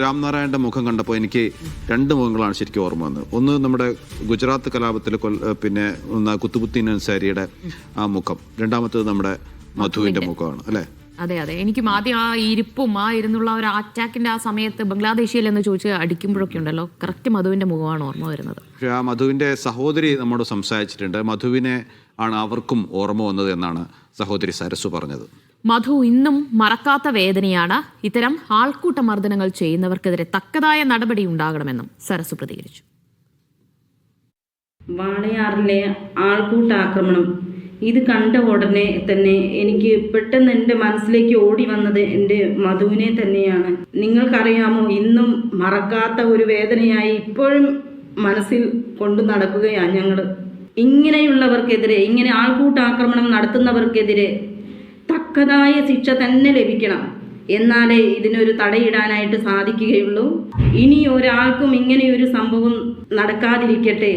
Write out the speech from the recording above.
രാംനാരായണന്റെ മുഖം കണ്ടപ്പോൾ എനിക്ക് രണ്ട് മുഖങ്ങളാണ് ശരിക്കും ഓർമ്മ വന്നത്. ഒന്ന് നമ്മുടെ ഗുജറാത്ത് കലാപത്തിൽ പിന്നെ കുത്തുബുദ്ദീൻ അൻസാരിയുടെ ആ മുഖം. രണ്ടാമത്തേത് നമ്മുടെ മധുവിന്റെ. മുഖമാണ് അല്ലേ? അതെ അതെ. എനിക്കും ആദ്യം ആ ഇരിപ്പും ആ ഇരുന്നുള്ള ഒരു അറ്റാക്കിന്റെ ആ സമയത്ത് ബംഗ്ലാദേശിയിൽ എന്ന് ചോദിച്ച് അടിക്കുമ്പോഴൊക്കെ ഉണ്ടല്ലോ. കറക്റ്റ് മധുവിന്റെ മുഖമാണ് ഓർമ്മ വരുന്നത്. പക്ഷേ ആ മധുവിന്റെ സഹോദരി നമ്മോട് സംസാരിച്ചിട്ടുണ്ട്. മധുവിനെ ആണ് അവർക്കും ഓർമ്മ വന്നത് എന്നാണ് സഹോദരി സരസു പറഞ്ഞത്. മധു ഇന്നും മറക്കാത്ത വേദനയാണ്. ഇത്തരം ആൾക്കൂട്ട മർദ്ദനങ്ങൾ ചെയ്യുന്നവർക്കെതിരെ തക്കതായ നടപടി ഉണ്ടാകണമെന്നും സരസു പ്രതികരിച്ചു. വാളയാറിലെ ആൾക്കൂട്ടാക്രമണം ഇത് കണ്ട ഉടനെ തന്നെ എനിക്ക് പെട്ടെന്ന് എന്റെ മനസ്സിലേക്ക് ഓടി വന്നത് എന്റെ മധുവിനെ തന്നെയാണ്. നിങ്ങൾക്കറിയാമോ ഇന്നും മറക്കാത്ത ഒരു വേദനയായി ഇപ്പോഴും മനസ്സിൽ കൊണ്ടു നടക്കുകയാണ് ഞങ്ങൾ ഇങ്ങനെയുള്ളവർക്കെതിരെ ഇങ്ങനെ ആൾക്കൂട്ടാക്രമണം നടത്തുന്നവർക്കെതിരെ തക്കതായ ശിക്ഷ തന്നെ ലഭിക്കണം. എന്നാലേ ഇതിനൊരു തടയിടാനായിട്ട് സാധിക്കുകയുള്ളൂ. ഇനി ഒരാൾക്കും ഇങ്ങനെയൊരു സംഭവം നടക്കാതിരിക്കട്ടെ.